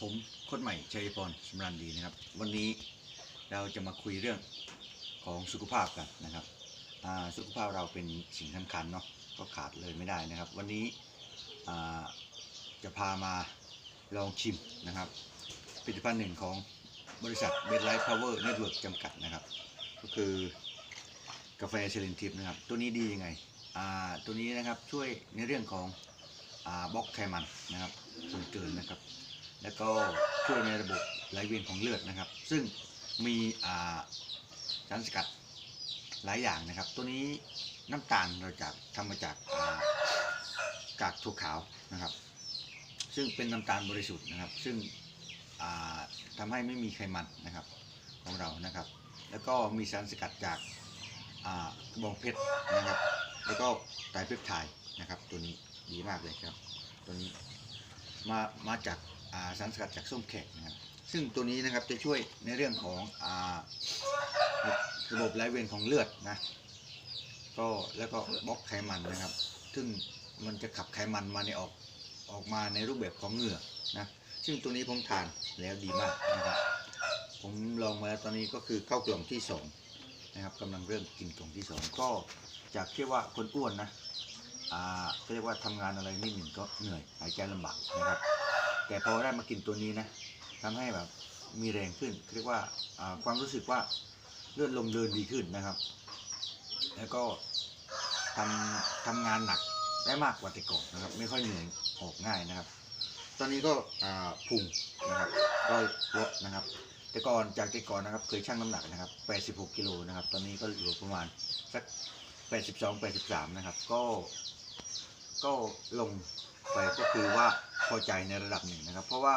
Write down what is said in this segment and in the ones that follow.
ผมโคนใหม่ชัยพรสมรันดีนะครับ วันนี้เราจะมาคุยเรื่องของสุขภาพกันนะครับสุขภาพเราเป็นสิ่งสำคัญเนาะก็ขาดเลยไม่ได้นะครับ วันนี้จะพามาลองชิมนะครับผลิตภัณฑ์หนึ่งของบริษัทเบดไลท์พาวเวอร์เน็ตเวิร์กจำกัดนะครับ ก็คือกาแฟเซเลนทิฟนะครับ ตัวนี้ดียังไงตัวนี้นะครับช่วยในเรื่องของอบล็อกไขมันนะครับส่วนเกินนะครับ แล้วก็ช่วยในระบบไหลเวียนของเลือดนะครับ ซึ่งมีสารสกัดหลายอย่างนะครับ ตัวนี้น้ำตาลเราจากทำมาจากากากถั่วขาวนะครับ ซึ่งเป็นน้ำตาลบริสุทธิ์นะครับ ซึ่งอ่าทำให้ไม่มีไขมันนะครับของเรานะครับ แล้วก็มีสารสกัดจากกระบองเพชรนะครับ แล้วก็ไตรเพปไทด์นะครับ ตัวนี้ดีมากเลยครับ ตัวนี้มามาจาก สารสกัดจากส้มแขกนะครับ ซึ่งตัวนี้นะครับจะช่วยในเรื่องของอาระบบไหลเวียนของเลือดนะ ก็แล้วก็บล็อกไขมันนะครับ ซึ่งมันจะขับไขมันมาในออกออกมาในรูปแบบของเหงื่อนะ ซึ่งตัวนี้ผมทานแล้วดีมากนะครับ ผมลองมาแล้วตอนนี้ก็คือเข้ากล่องที่สองนะครับกำลังเริ่มกินกล่องที่สองก็จากที่ว่าคนอ้วนนะอ่าเรียกว่าทำงานอะไรนิดหนึ่งก็เหนื่อยหายใจลำบากนะครับ แต่พอได้มากินตัวนี้นะทำให้แบบมีแรงขึ้นเรียกว่าความรู้สึกว่าเลือดลมเดินดีขึ้นนะครับ แล้วก็ทำทำงานหนักได้มากกว่าแต่ก่อนนะครับ ไม่ค่อยเหนื่อยออกง่ายนะครับ ตอนนี้ก็อ่าพุงนะครับก็ลดนะครับ แต่ก่อนจากแต่ก่อนนะครับเคยชั่งน้ำหนักนะครับ 86กิโลนะครับ ตอนนี้ก็อยู่ประมาณสัก 82 83 นะครับ ก็ก็ลงไปก็คือว่า พอใจในระดับหนึ่งนะครับ เพราะว่า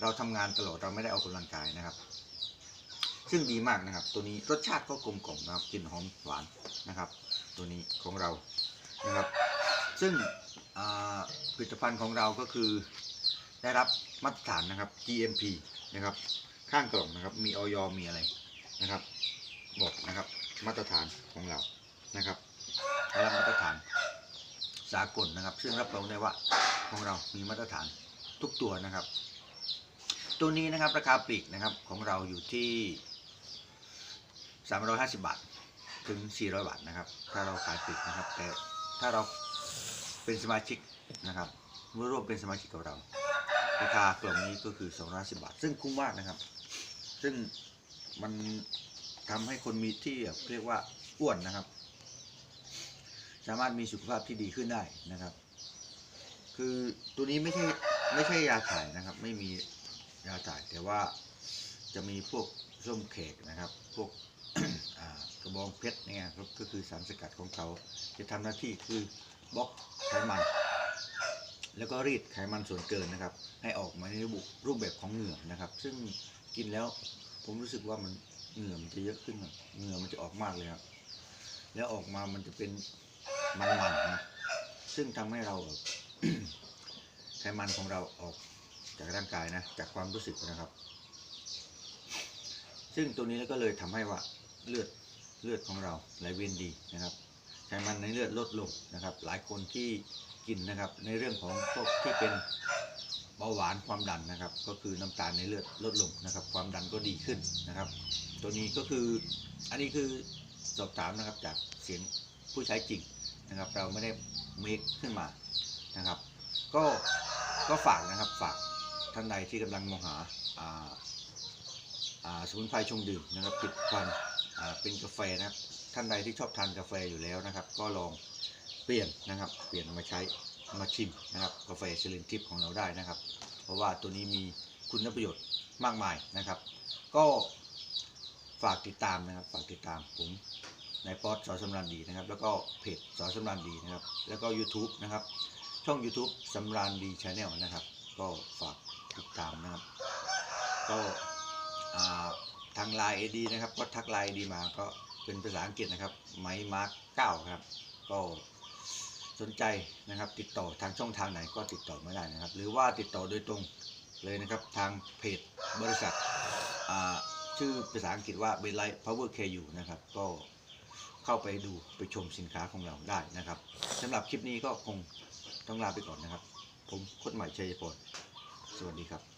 เราทำงานตลอดเราไม่ได้ออกกำลังกายนะครับ ซึ่งดีมากนะครับ ตัวนี้รสชาติก็กลมกล่อมนะครับกลิ่นหอมหวานนะครับ ตัวนี้ของเรานะครับ ซึ่งผลิตภัณฑ์ของเราก็คือได้รับมาตรฐานนะครับ GMP นะครับ ข้างกล่องนะครับ มีออยมีอะไรนะครับบอกนะครับ มาตรฐานของเรานะครับได้รับมาตรฐาน สากลนะครับ ซึ่งรับรองได้ว่าของเรามีมาตรฐานทุกตัวนะครับ ตัวนี้นะครับราคาปลีกนะครับของเราอยู่ที่ 350 บาทถึง 400 บาทนะครับ ถ้าเราขายปลีกนะครับ แต่ถ้าเราเป็นสมาชิกนะครับร่วมเป็นสมาชิกกับเรา ราคากล่องนี้ก็คือ 250 บาท ซึ่งคุ้มมากนะครับ ซึ่งมันทำให้คนมีที่เรียกว่าอ้วนนะครับ สามารถมีสุขภาพที่ดีขึ้นได้นะครับ คือตัวนี้ไม่ใช่ไม่ใช่ยาถ่ายนะครับ ไม่มียาถ่าย แต่ว่าจะมีพวกส้มเขกนะครับ พวกกระบองเพชรเนี่ยครับก็คือสารสกัดของเขา จะทำหน้าที่คือบล็อกไขมัน แล้วก็รีดไขมันส่วนเกินนะครับ ให้ออกมาในรูปรูปแบบของเหงื่อนะครับ ซึ่งกินแล้วผมรู้สึกว่ามันเหงื่อมันจะเยอะขึ้นเหงื่อมันจะออกมากเลยครับแล้วออกมามันจะเป็น มันๆนะซึ่งทำให้เราแบบไขมันของเราออกจากร่างกายนะ จากความรู้สึกนะครับ ซึ่งตัวนี้ก็เลยทำให้ว่าเลือดเลือดของเราไหลเวียนดีนะครับไขมันในเลือดลดลงนะครับ หลายคนที่กินนะครับ ในเรื่องของพวกที่เป็นเบาหวานความดันนะครับ ก็คือน้ำตาลในเลือดลดลงนะครับ ความดันก็ดีขึ้นนะครับ ตัวนี้ก็คืออันนี้คือสอบถามนะครับจากเสียงผู้ใช้จริง นะครับ เราไม่ได้เมคขึ้นมานะครับ ก็ก็ฝากนะครับฝากท่านใดที่กำลังมองหาสมุนไพรชงดื่มนะครับผลิตภัณฑ์อ่าเป็นกาแฟนะครับท่านใดที่ชอบทานกาแฟอยู่แล้วนะครับ ก็ลองเปลี่ยนนะครับ เปลี่ยนมาใช้มาชิมนะครับ กาแฟเซเลนทิปของเราได้นะครับ เพราะว่าตัวนี้มีคุณประโยชน์มากมายนะครับ ก็ฝากติดตามนะครับ ฝากติดตามผม ในายป๊อตสอนสำรานดีนะครับ แล้วก็เพจสอนสำรานดีนะครับ แล้วก็ YouTube นะครับ ช่อง YouTube สำรานดีชาแนลนะครับ ก็ฝากติดตามนะครับ ก็ทางไลน์เอดีนะครับ ก็ทักไลน์ดีมาก็เป็นภาษาอังกฤษนะครับ ไมมาร์กเก้าครับ ก็สนใจนะครับ ติดต่อทางช่องทางไหนก็ติดต่อไมาได้นะครับ หรือว่าติดต่อโดยตรงเลยนะครับ ทางเพจบริษัทชื่อภาษาอังกฤษว่า b e l i g h t Power KU นะครับ ก็ เข้าไปดูไปชมสินค้าของเราได้นะครับสำหรับคลิปนี้ก็คงต้องลาไปก่อนนะครับ ผมโคดใหม่ชัยพลสวัสดีครับ